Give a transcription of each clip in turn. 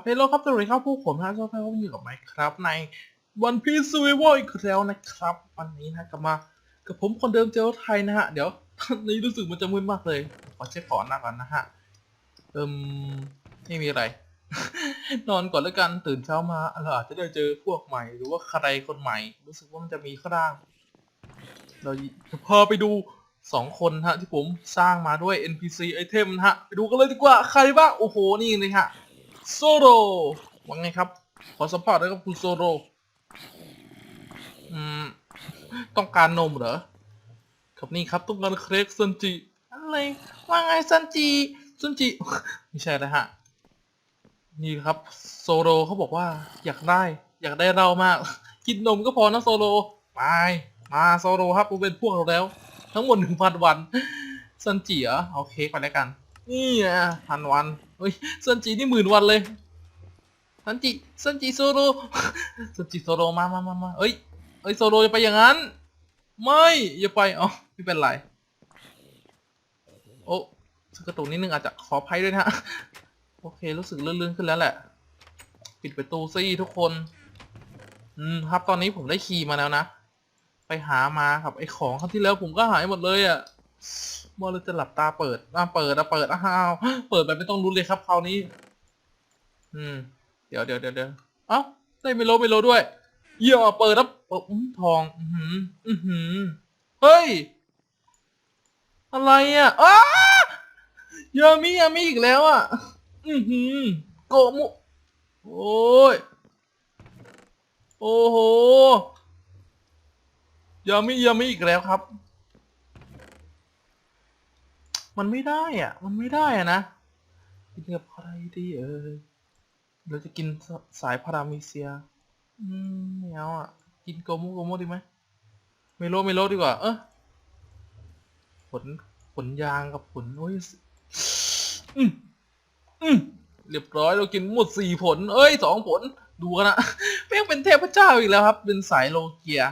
ครับเฮลโลครับสวัสดีครับผู้ผมนะชอบให้ผมอยู่กับไมค์ครับในวันพีซ u r v i v a l อีกแล้วนะครับ วันนี้นะกลับมากับผมคนเดิมเจอไทยนะฮะ เดี๋ยวตอนนี้รู้สึกมันจะมึนมากเลย ขอเช็คก่อนหน้าก่อนนะฮะ เอิมไม่มีอะไร นอนก่อนแล้วกันตื่นเช้ามาเราอาจจะได้เจอพวกใหม่ หรือว่าใครคนใหม่ รู้สึกว่ามันจะมีข้างล่าง เราจะพาไปดูสองคนฮะที่ผมสร้างมาด้วย NPC ไอเทมนะฮะไปดูกันเลยดีกว่าใครบ้างโอ้โหนี่เลยฮะ โซโรว่าไงครับ ขอสัมภาษณ์ได้กับคุณโซโรอืม ต้องการนมเหรอ ครับนี่ครับต้องการเค้กซันจิ อะไร ว่าไงซันจิซันจิ ไม่ใช่นะฮะ นี่ครับโซโรเขาบอกว่า อยากได้ อยากได้เรามาก กินนมก็พอนะโซโร ไป มาโซโรครับกูเป็นพวกเราแล้ว ทั้งหมดหนึ่งพันวันซันจิเหรอเอาเค้กไปแล้วกัน นี่อะพันวัน เฮ้ยซันจินี่หมื่นวันเลยซันจิซันจิโซโรซันจิโซโรมามามามาเอ้ยเอ้ยโซโรจะไปอย่างนั้น ไม่อย่าไปอ๋อไม่เป็นไรโอ้สกระตุกนิดนึงอาจจะขออภัยด้วยนะฮะโอเครู้สึกลื่นๆขึ้นแล้วแหละ ปิดประตูซี่ทุกคนอืมครับตอนนี้ผมได้คีย์มาแล้วนะ ไปหามาครับไอของครั้งที่แล้วผมก็หายหมดเลยอะ่ะ มื่อเราจะหลับตาเปิดอ่าเปิดอะเปิดอ้าวเปิดไปไม่ต้องรุ้เลยครับคราวนี้ อืม เดี๋ยวเดี๋ยวเดี๋ยวเดี๋ยวเอ้าได้ไม่โลไม่โลด้วยเยี่ยมอะเปิดแล้วเปิดอื้อทอง อือหือ อือหือ เฮ้ย อะไรอะอ้ายามิยามิอีกแล้วอะ อือหือ โกมุ โอ้ย โอ้โหยามิยามิอีกแล้วครับ มันไม่ได้อะ มันไม่ได้อะนะ กินกับอะไรดีเออเราจะกินสสายพารามิเซีย อืมไม่เอาอะ กินโกโมโกโมดีไหมเมโลเมโลดีกว่า เออผลผลยางกับผลโอ้ยอืมอืมเรียบร้อยเรากินหมดสี่ผล เอ้ยสองผล ดูกันนะแม่งเป็นเทพเจ้าอีกแล้วครับ เป็นสายโลเกีย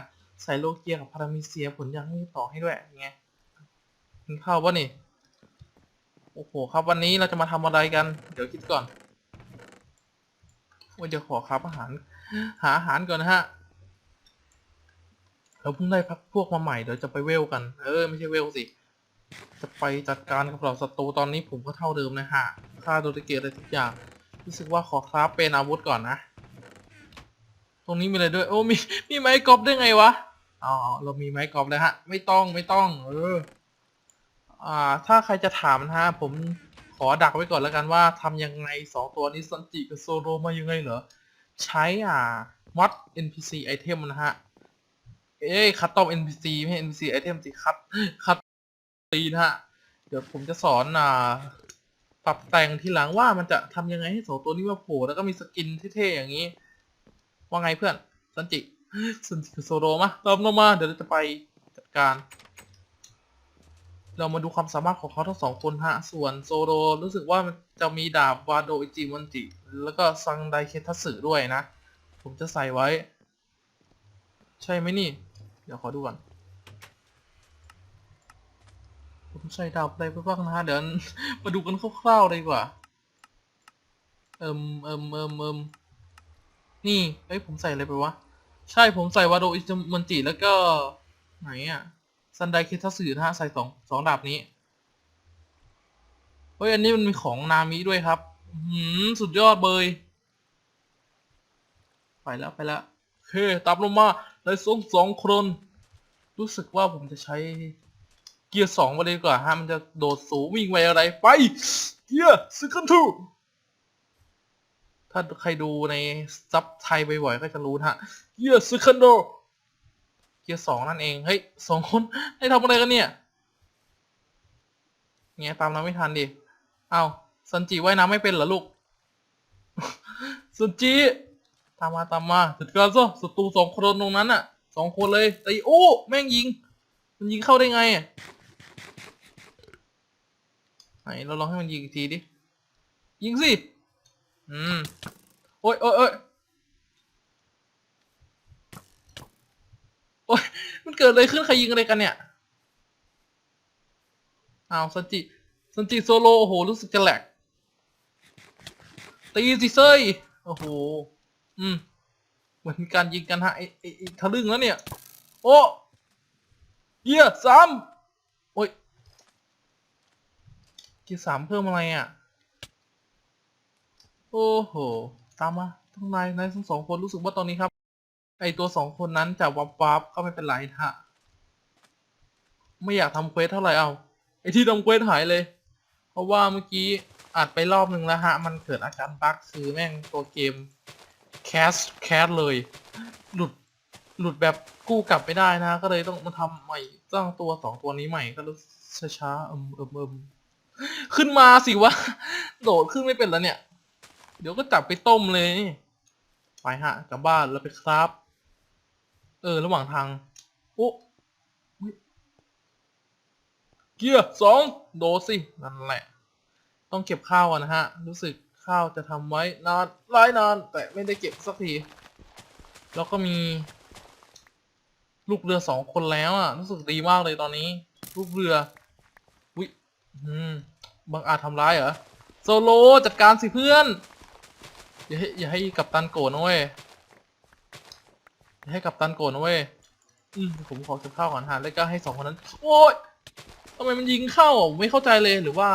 สายโลเกียกับพารามิเซียผลยังไม่ต่อให้ด้วยไงกินข้าวปะนี่ โอ้โหครับวันนี้เราจะมาทำอะไรกัน เดี๋ยวคิดก่อนว่าเดี๋ยวขอครับอาหาร หาอาหารก่อนนะฮะ เราเพิ่งได้พักพวกมาใหม่เดี๋ยวจะไปเวลกัน เออไม่ใช่เวลสิ จะไปจัดการกับเหล่าศัตรูตอนนี้ผมก็เท่าเดิมนะฮะค่าโดรเกตอะไรทุกอย่าง รู้สึกว่าขอคราฟเป็นอาวุธก่อนนะ ตรงนี้มีอะไรด้วย โอ้มีมีไม้กอล์ฟได้ไงวะอ๋อเรามีไม้กอล์ฟแล้วฮะ ไม่ต้องไม่ต้อง เออ อ่า ถ้าใครจะถามนะฮะ ผมขอดักไว้ก่อนแล้วกันว่าทำยังไงสองตัวนี้ซันจิกับโซโรมายังไงเหรอ ใช้อ่ามัด NPC ไอเทมนะฮะ เอ้ยคัตตอม NPC ไม่ใช่ NPC ไอเทมสิคัตคัตตีนะฮะ เดี๋ยวผมจะสอนอ่า ปรับแต่งทีหลังว่ามันจะทำยังไงให้สองตัวนี้มาโผล่แล้วก็มีสกินเท่ๆอย่างนี้ ว่าไงเพื่อนซันจิซันจิกับโซโรมาตามเรามา เดี๋ยวเราจะไปจัดการ เรามาดูความสามารถของเขาทั้งสองคนฮะ ส่วนโซโรรู้สึกว่าจะมีดาบวาโดอิจิมันจิ แล้วก็ซังไดเคทัสึด้วยนะ ผมจะใส่ไว้ ใช่ไหมนี่ เดี๋ยวขอดูก่อน ผมใส่ดาบอะไรไปบ้างนะฮะ เดี๋ยวมาดูกันคร่าวๆเลยกว่า เอิมเอิมเอิมเอิมนี่ เอ้ยผมใส่อะไรไปวะ ใช่ผมใส่วาโดอิจิมันจิแล้วก็ไหนอะ ซันไดเคทัสึนะฮะใส่สองสองดาบนี้เฮ้ยอันนี้มันมีของนามิด้วยครับหืมสุดยอดเบย ไปแล้วไปแล้วโอเคตามลงมาในสองสองคน รู้สึกว่าผมจะใช้เกียร์สองมาเลยดีกว่าฮะมันจะโดดสูงวิ่งไวอะไรไปเกียร์สกันทูถ้าใครดูในซับไทยบ่อยๆก็จะรู้นะฮะเกียร์สกันโด กียร์สองนั่นเอง เฮ้ยสองคนให้ทำอะไรกันเนี่ยเงี้ยตามเราไม่ทันดิ เอาซันจิว่ายน้ำไม่เป็นเหรอลูกซันจิตามมาตามมาจัดการซะศัตรูสองคนตรงนั้นอะสองคนเลยตีโอ้แม่งยิง มันยิงเข้าได้ไงไหนเราลองให้มันยิงอีกทีดิ ยิงสิ อืม โอ้ยโอ้ยโอ้ย โอ้ยมันเกิดอะไรขึ้นใครยิงอะไรกันเนี่ยเอาวซันจิซันจิโซโลโอ้โหรู้สึกจะแหลกตีสิเซยโอ้โหอืมเหมือนการยิงกันฮะไอ้ไอ้ทะลึ่งแล้วเนี่ย โอ้เกียร์สามโอ้ยเกียร์สามเพิ่มอะไรอะ โอ้โห ตามมาทั้งนายนายทั้งสองคนรู้สึกว่าตอนนี้ครับ ไอตัวสองคนนั้นจะวับวับก็ไม่เป็นไรฮะไม่อยากทำเควสเท่าไหร่เอาไอที่ทำเควสหายเลย เพราะว่าเมื่อกี้อัดไปรอบหนึ่งแล้วฮะ มันเกิดอาการบั๊กคือแม่งตัวเกมแคสแคสเลย หลุดหลุดแบบกู้กลับไม่ได้นะ ก็เลยต้องมาทำใหม่สร้างตัวสองตัวนี้ใหม่ก็รู้ช้าๆเอิมเอิมเอิมขึ้นมาสิวะโดดขึ้นไม่เป็นแล้วเนี่ย เดี๋ยวก็จับไปต้มเลย ไปฮะกลับบ้านแล้วไปครับ เออ ระหว่างทาง โอ้ยเกียร์สองโดสิ นั่นแหละ ต้องเก็บข้าวก่อนนะฮะ รู้สึกข้าวจะทำไว้นานหลายนาน แต่ไม่ได้เก็บสักที แล้วก็มี ลูกเรือสองคนแล้วอะ รู้สึกดีมากเลยตอนนี้ ลูกเรือวิอืมบังอาจทำร้ายเหรอ โซโลจัดการสิเพื่อน อย่าให้อย่าให้กัปตันโกรธนะเว้ยอย ให้กัปตันโกรธนะเว้ยอืมผมขอเก็บข้าวก่อนฮะแล้วก็ให้สองคนนั้น โอ้ยทำไมมันยิงเข้าไม่เข้าใจเลยหรือว่า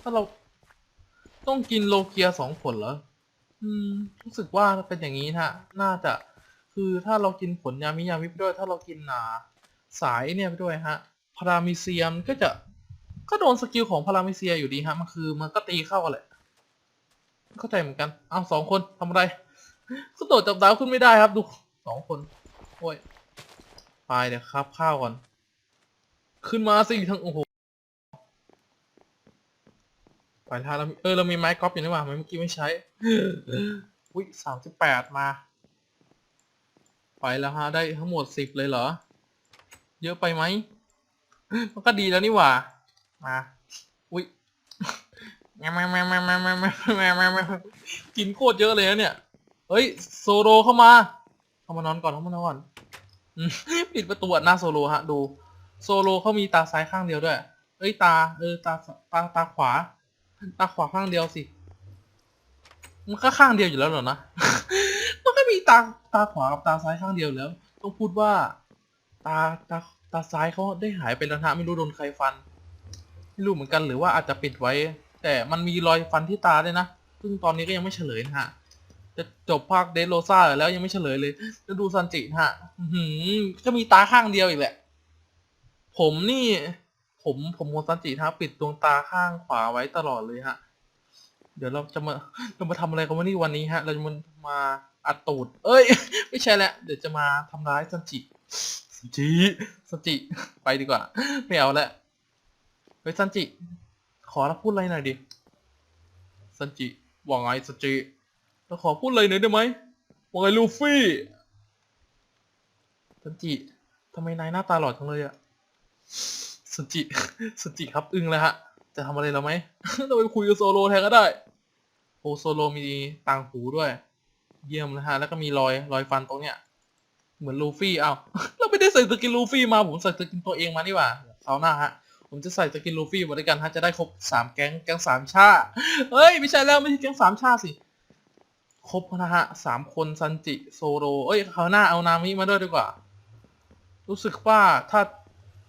ถ้าเราต้องกินโลเกียสองผลเหรออืมรู้สึกว่าเป็นอย่างนี้นะฮะ น่าจะคือถ้าเรากินผลยามิยามิไปด้วย ถ้าเรากินอ่าสายเนี่ยไปด้วยฮะพารามิเซียมก็จะก็โดนสกิลของพารามิเซียอยู่ดีฮะมันคือมันก็ตีเข้ากันแหละเข้าใจเหมือนกัน เอาสองคนทำอะไรก็โดดจับดาวขึ้นไม่ได้ครับดู สองคน โอ้ยไปเดี๋ยวครับข้าวก่อน ขึ้นมาสิทั้งโอ้โหไปท่าเรามีเออเรามีไม้กอล์ฟอยู่นี่หว่าไมเมื่อกี้ไม่ใช้ อุ้ยสามสิบแปดมา ไปแล้วฮะได้ทั้งหมดสิบเลยเหรอ เยอะไปไหมมันก็ดีแล้วนี่หว่า มา อุ้ยแมวแมวแมวแมวแมวแมวแมวแมวแมวแมวกินโคตรเยอะเลยนะเนี่ย เฮ้ย โซโลเข้ามาามานอนก่อนเข้ามานอนก่อนปิดประตูหน้าโซโลฮะ ดู โซโลเขามีตาซ้ายข้างเดียวด้วย เอ้ยตา เออตาตาตาขวา ตาขวาข้างเดียวสิมันก็ข้างเดียวอยู่แล้วเหรอนะมันก็มีตาตาขวากับตาซ้ายข้างเดียวแล้ว ต้องพูดว่า ตาตาตาซ้ายเขาได้หายไปแล้วนะไม่รู้โดนใครฟัน ไม่รู้เหมือนกันหรือว่าอาจจะปิดไว้ แต่มันมีรอยฟันที่ตาด้วยนะซึ่งตอนนี้ก็ยังไม่เฉลยนะฮะ จะจบภาคเดโรซ่าแล้วยังไม่เฉลยเลยจะดูซันจิฮะหือก็มีตาข้างเดียวอีกแหละ ผมนี่ ผมผมของซันจิฮะปิดดวงตาข้างขวาไว้ตลอดเลยฮะ เดี๋ยวเราจะมาเรามาทำอะไรกันวันนี้วันนี้ฮะ เราจะมามาอัดตูด เอ้ย ไม่ใช่แหละ เดี๋ยวจะมาทำร้ายซันจิซันจิซันจิไปดีกว่าไม่เอาแล้วเฮ้ยซันจิ ขอเราพูดอะไรหน่อยดิซันจิว่าไงซันจิ เราขอพูดอะไรหน่อยได้ไหมว่าไงลูฟี่ซันจิทำไมนายหน้าตาหล่อจังเลยอะซันจิซันจิครับอึ้งแล้วฮะ จะทำอะไรเราไหม เราไปคุยกับโซโลแทนก็ได้ โอโซโลมีต่างหูด้วย เยี่ยมนะฮะ แล้วก็มีรอยรอยฟันตรงเนี้ย เหมือนลูฟี่เอาเราไม่ได้ใส่สกินลูฟี่มา ผมใส่สกินตัวเองมานี่หว่าเขาหน้าฮะ ผมจะใส่สกินลูฟี่มาด้วยกันฮะ จะได้ครบสามแก๊ง แก๊งสามชา เฮ้ย ไม่ใช่แล้วไม่ใช่แก๊งสามชาสิ ครบนะฮะสามคนซันจิโซโลเอ้ยเขาวหน้าเอานามิมาด้วยดีกว่า รู้สึกว่าถ้า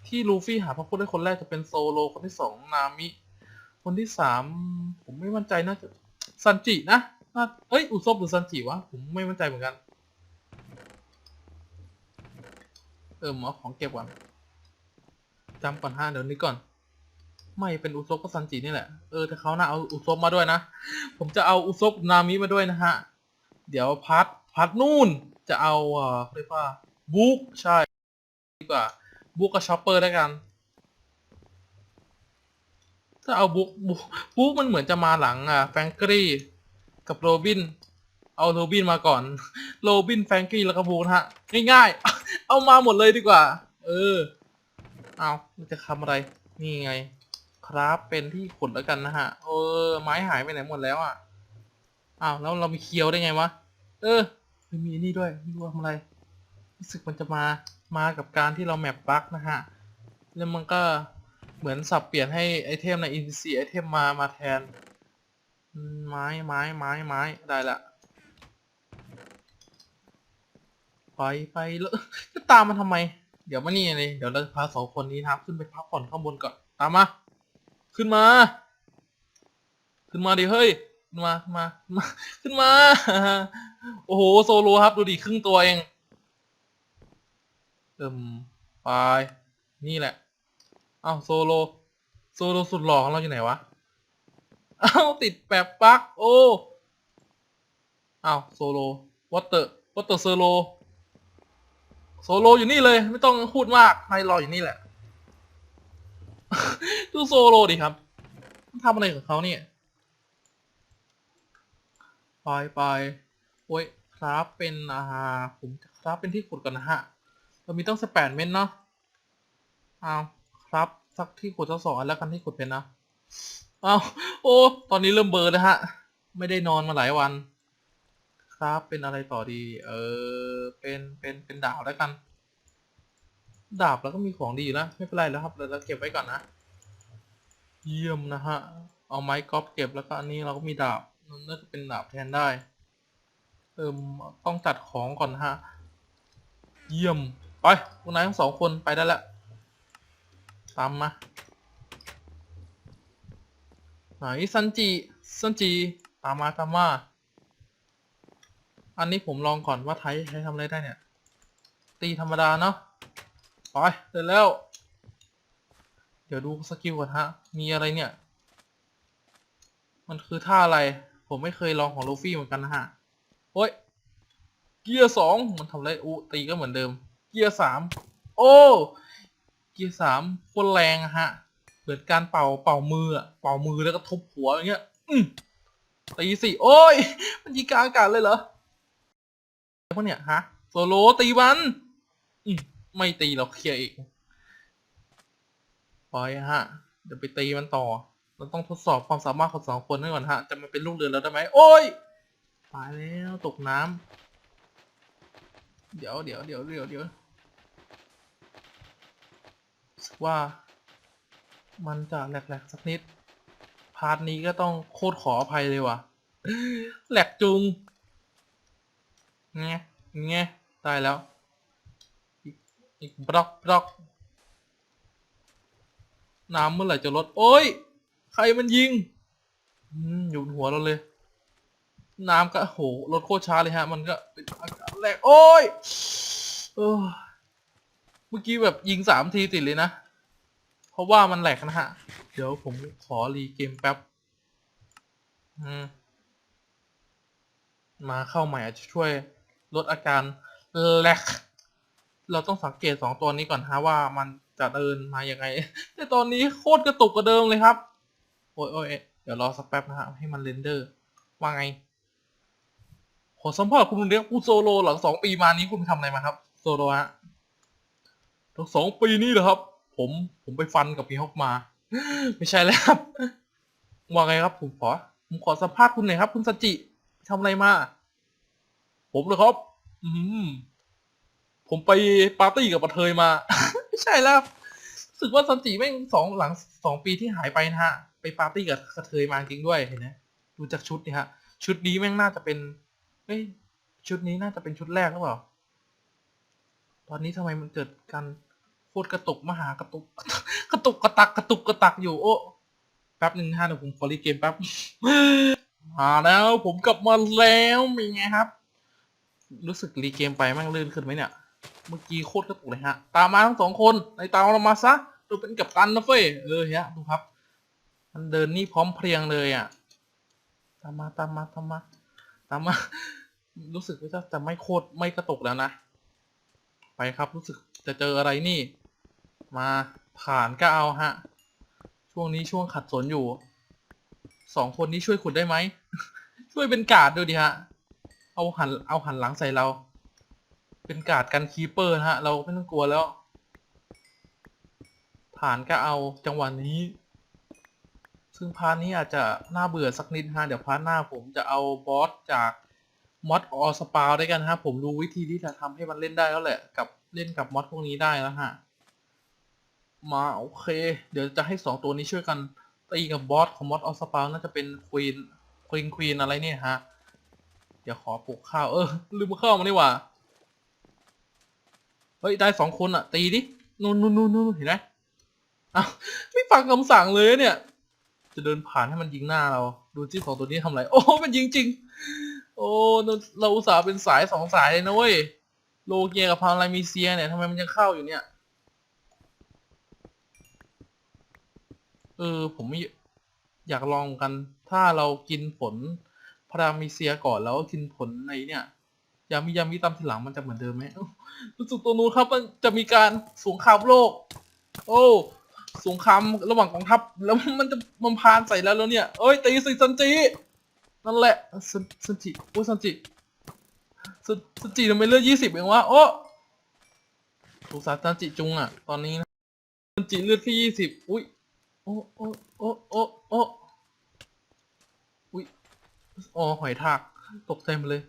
ที่ลูฟี่หาพระพุทธได้คนแรกจะเป็นโซโลคนที่สองนามิ คนที่สามผมไม่มั่นใจน่าจะซันจินะน่าเอ้ยอุซบหรือซันจิวะผมไม่มั่นใจเหมือนกันเออหมอของเก็บก่อนจำก่อนห้าเดี๋ยวนี้ก่อน ไม่เป็นอุซบก็ซันจินี่แหละ เออแต่เขาวหน่าเอาอุซบมาด้วยนะ ผมจะเอาอุซบนามิมาด้วยนะฮะ เดี๋ยวพัดพัดนู่นจะเอาเอ่อเรียกว่าบุ๊กใช่ดีกว่าบุ๊กกับชอปเปอร์ด้วยกัน ถ้าเอาบุ๊กบุ๊กบุ๊กมันเหมือนจะมาหลังอะแฟรงกี้กับโรบิน เอาโรบินมาก่อน โรบินแฟรงกี้แล้วก็บุ๊กนะฮะ ง่ายๆ เอามาหมดเลยดีกว่า เออ เอามันจะทำอะไร นี่ไง ครับเป็นที่ขุดแล้วกันนะฮะ เออ ไม้หายไปไหนหมดแล้วอะ อ้าวแล้วเรามีเคียวได้ไงวะ เออมีนี่ด้วยไม่รู้ว่าทำอะไร รู้สึกมันจะมา มากับการที่เราแมปบั๊กนะฮะ แล้วมันก็เหมือนสับเปลี่ยนให้ไอเทมใน NPC ไอเทมมา มาแทน ไม้ไม้ไม้ไม้ได้ละ ไปไปแล้วจะตามมันทำไม เดี๋ยวมานี่เลย เดี๋ยวเราพาสองคนนี้นะครับ ขึ้นไปพักผ่อนข้างบนก่อน ตามมา ขึ้นมา ขึ้นมาดิเฮ้ยขึ้นมามาขึ้นมาขึ้นมา โอ้โหโซโลครับดูดิครึ่งตัวเองเอิ่มไปนี่แหละ เอ้าโซโลโซโลสุดหล่อของเราอยู่ไหนวะ เอ้าติดแปบปักโอ้ เอ้าโซโลวอเตอร์วอเตอร์โซโลโซโลอยู่นี่เลย ไม่ต้องพูดมากให้รออยู่นี่แหละ ดูโซโลดิครับทำอะไรกับเขาเนี่ยไปไปโอ้ยครับเป็นอ่าผมครับเป็นที่ขุดก่อนนะฮะ เรามีตั้งสิบแปดเม็ดเนาะเอาครับสักที่ขุดสักสองแล้วกันที่ขุดเป็นนะเอาโอ้ตอนนี้เริ่มเบอร์แล้วฮะ ไม่ได้นอนมาหลายวัน ครับเป็นอะไรต่อดี เออเป็นเป็นเป็นดาบแล้วกัน ดาบแล้วก็มีของดีอยู่แล้วไม่เป็นไรแล้วครับเราเราเก็บไว้ก่อนนะ เยี่ยมนะฮะ เอาไม้กอล์ฟเก็บแล้วก็อันนี้เราก็มีดาบมันน่าจะเป็นดาบแทนได้ เอิมต้องจัดของก่อนนะฮะ เยี่ยม ไปพวกนายทั้งสองคนไปได้แล้วตามมา ไหนซันจิซันจิตามมาตามมา อันนี้ผมลองก่อนว่าไทยใช้ทำอะไรได้เนี่ย ตีธรรมดาเนาะ ไปเสร็จแล้ว เดี๋ยวดูสกิลก่อนฮะ มีอะไรเนี่ย มันคือท่าอะไร ผมไม่เคยลองของลูฟี่เหมือนกันนะฮะโอ้ย เกียร์สองมันทำอะไรอุตีก็เหมือนเดิม เกียร์สามโอ้ เกียร์สามโคตรแรงอะฮะเหมือนการเป่าเป่ามืออะเป่ามือแล้วก็ทุบหัวอย่างเงี้ย อืมตีสิโอ้ย มันยิงกลางอากาศเลยเหรอพวกเนี่ยฮะโซโลตีมันอืม ไม่ตีเราเคลียร์เองปล่อยฮะเดี๋ยวไปตีมันต่อ เราต้องทดสอบความสามารถของสองคนให้ก่อนฮะ จะมาเป็นลูกเรือแล้วได้ไหมโอ้ยตายแล้วตกน้ำเดี๋ยวเดี๋ยวเดี๋ยวเดี๋ยวเดี๋ยวว่า มันจะแหลกๆสักนิด พาร์ทนี้ก็ต้องโคตรขออภัยเลยว่ะแหลกจุงเงี้ยเงี้ยตายแล้ว อีกบล็อกบล็อกน้ำเมื่อไหร่จะลด โอ้ย ใครมันยิงอืมอยู่บนหัวเราเลย น้ำก็โหลดโคตรช้าเลยฮะ มันก็เป็นอากาศแรก โอ้ยเมื่อกี้แบบยิงสามทีติดเลยนะ เพราะว่ามันแหลกนะฮะ เดี๋ยวผมขอรีเกมแป๊บมมาเข้าใหม่อาจจะช่วยลดอาการแหลก เราต้องสังเกตสองตัวนี้ก่อนฮะว่ามันจะเดินมายังไง แต่ตอนนี้โคตรกระตุกกว่าเดิมเลยครับ โอ้ยโอ้ยเดี๋ยวรอสักแป๊บนะฮะให้มันเรนเดอร์ ว่าไงขอสัมภาษณ์คุณเรียกคุณโซโลหลังสองปีมานี้คุณไปทำอะไรมาครับ โซโลฮะทั้งสองปีนี้เหรอครับ ผมผมไปฟันกับพี่ฮอกมา ไม่ใช่แล้วครับ ว่าไงครับผมขอผมขอสัมภาษณ์คุณหน่อยครับ คุณสจิทำอะไรมา ผมเหรอครับ อืม ผมไปปาร์ตี้กับปะเทยมาไม่ใช่แล้วรู้สึกว่าสันจิแม่งสองหลังสองปีที่หายไปนะฮะ ไปปาร์ตี้กับกระเทยมาจริงด้วยเห็นไหมดูจากชุดนี่ฮะ ชุดนี้แม่งน่าจะเป็นเอ้ยชุดนี้น่าจะเป็นชุดแรกหรือเปล่า ตอนนี้ทำไมมันเกิดการโคตรกระตุกมหากระตุก กระตุกกระตักกระตุกกระตักอยู่โอ้แป๊บหนึ่งฮะเดี๋ยวผมขอรีเกมแป๊บมาแล้วผมกลับมาแล้วเป็นไงครับ รู้สึกรีเกมไปแม่งลื่นขึ้นไหมเนี่ย เมื่อกี้โคตรกระตุกเลยฮะ ตามมาทั้งสองคนในตามเรามาซะดูเป็นกับตันนะเฟ้ยเออเฮียดูครับ มันเดินนี่พร้อมเพรียงเลยอะ ตามมาตามมาตามมาตามมารู้สึกว่าจะจะไม่โคตรไม่กระตุกแล้วนะ ไปครับรู้สึกจะเจออะไรนี่ มาผ่านก็เอาฮะ ช่วงนี้ช่วงขัดสนอยู่สองคนนี้ช่วยขุดได้ไหม ช่วยเป็นกาดด้วยดิฮะ เอาหันเอาหันหลังใส่เรา เป็นการ์ดกันคีเปอร์นะฮะ เราไม่ต้องกลัวแล้วผ่านก็เอาจังหวะนี้ ซึ่งพาร์ทนี้อาจจะน่าเบื่อสักนิดฮะ เดี๋ยวพาร์ทหน้าผมจะเอาบอสจากมอดออสปาด้วยกันฮะ ผมรู้วิธีที่จะทำให้มันเล่นได้แล้วแหละ กับเล่นกับมอดพวกนี้ได้แล้วฮะ มาโอเค เดี๋ยวจะให้สองตัวนี้ช่วยกันตีกับบอสของมอดออสปาน่าจะเป็นควีนคควีนควีนอะไรเนี่ยฮะ เดี๋ยวขอปลูกข้าวเออลืมข้าวมานี่หว่า เฮ้ยได้สองคนอะตีดินู่นนู่นนู่นนู่นเห็นไหมอ้าวไม่ฟังคำสั่งเลยเนี่ย จะเดินผ่านให้มันยิงหน้าเรา ดูที่สองตัวนี้ทำไร โอ้มันยิงจริง โอ้เราเราอุตส่าห์เป็นสายสองสายเลยนะเว้ยโลเกียกับพารามีเซียเนี่ยทำไมมันยังเข้าอยู่เนี่ย เออผมไม่อยากลองกัน ถ้าเรากินผลพารามีเซียก่อนแล้วกินผลในเนี่ย ยามิยามิตามทีหลังมันจะเหมือนเดิมไหมรู้สึกตัวนู้นครับมันจะมีการสงครามโลก โอ้สงครามระหว่างกองทัพแล้วมันจะมันพานใส่แล้วแล้วเนี่ยเอ้ยตีสิซันจินั่นแหละซันซันจิโอ้ยซันจิซันซันจิทำไมเลือดยี่สิบเองวะโอ้สงสารซันจิจุงอะ ตอนนี้นะซันจิเลือดแค่ยี่สิบอุ้ยโอ้โอ้โอ้โอ้โอ้อุ้ยอ๋อหอยทากตกใจหมดเลย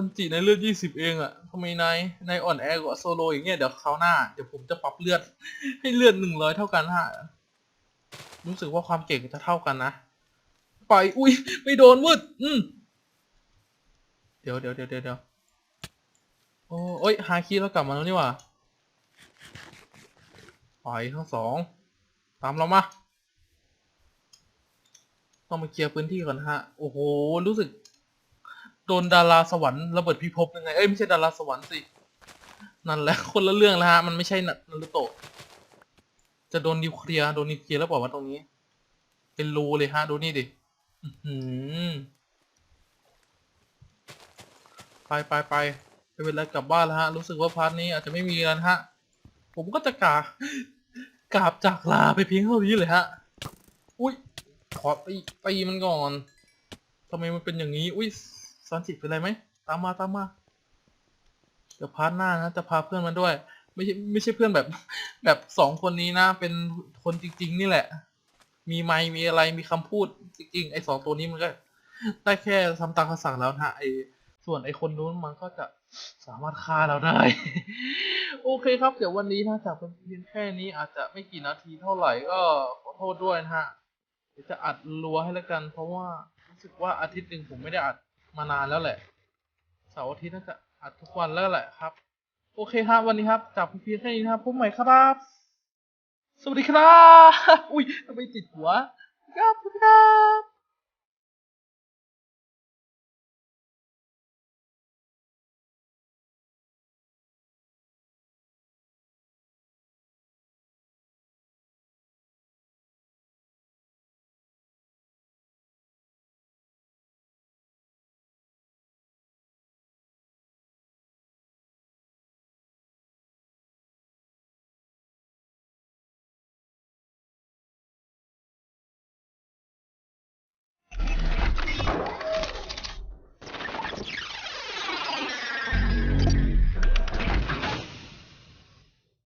ซันจิในเลือดยี่สิบเองอะทำไมนายนายอ่อนแอกว่าโซโลอย่างเงี้ยเดี๋ยวคราวหน้าเดี๋ยวผมจะปรับเลือด ให้เลือดหนึ่งร้อยเท่ากันฮะรู้สึกว่าความเก่งจะเท่ากันนะไปอุ้ยไม่โดนวืดอืมเดี๋ยวเดี๋ยวเดี๋ยวเดี๋ยวเดี๋ยวโอ้เอ้ยฮาคิแล้วกลับมาแล้วนี่หว่าไปทั้งสองตามเรามาต้องมาเคลียร์พื้นที่ก่อนฮะ โอ้โห รู้สึก โดนดาราสวรรค์ระเบิดพิภพยังไง เอ้ยไม่ใช่ดาราสวรรค์สิ นั่นแหละคนละเรื่องแล้วฮะ มันไม่ใช่นารูโตะ จะโดนนิวเคลียร์โดนนิวเคลียร์แล้วบอกว่าตรงนี้ เป็นรูเลยฮะ ดูนี่ดิอื้อหือไปไปไปไปเป็นไรกลับบ้านแล้วฮะ รู้สึกว่าพาร์ทนี้อาจจะไม่มีแล้วฮะ ผมก็จะกราบกราบจากลาไปเพียงเท่านี้เลยฮะ อุ้ยขอตีตีมันก่อนทำไมมันเป็นอย่างนี้ อุ้ย ซันจิเป็นไรไหมตามมาตามมาเดี๋ยวพาร์ทหน้านะจะพาเพื่อนมาด้วย ไม่ใช่ไม่ใช่เพื่อนแบบ แบบสองคนนี้นะ เป็นคนจริง ๆ นี่แหละ มีไมค์มีอะไรมีคำพูดจริงๆไอ้สองตัวนี้มันก็ได้แค่ทำตามคำสั่งแล้วนะไอ้ส่วนไอ้คนนู้นมันก็จะสามารถฆ่าเราได้ โอเคครับเดี๋ยววันนี้นะจากเป็นเพียงแค่นี้อาจจะไม่กี่นาทีเท่าไหร่ก็ขอโทษด้วยนะฮะเดี๋ยวจะอัดรัวให้แล้วกัน เพราะว่ารู้สึกว่าอาทิตย์หนึ่งผมไม่ได้อัด มานานแล้วแหละเสาร์อาทิตย์น่าจะอัดทุกวันแล้วแหละครับ โอเคครับวันนี้ครับจากพี่พีแค่นี้นะครับพบใหม่ครับ สวัสดีครับ อุ้ยทำไมติดหัว ครับพี่ครับ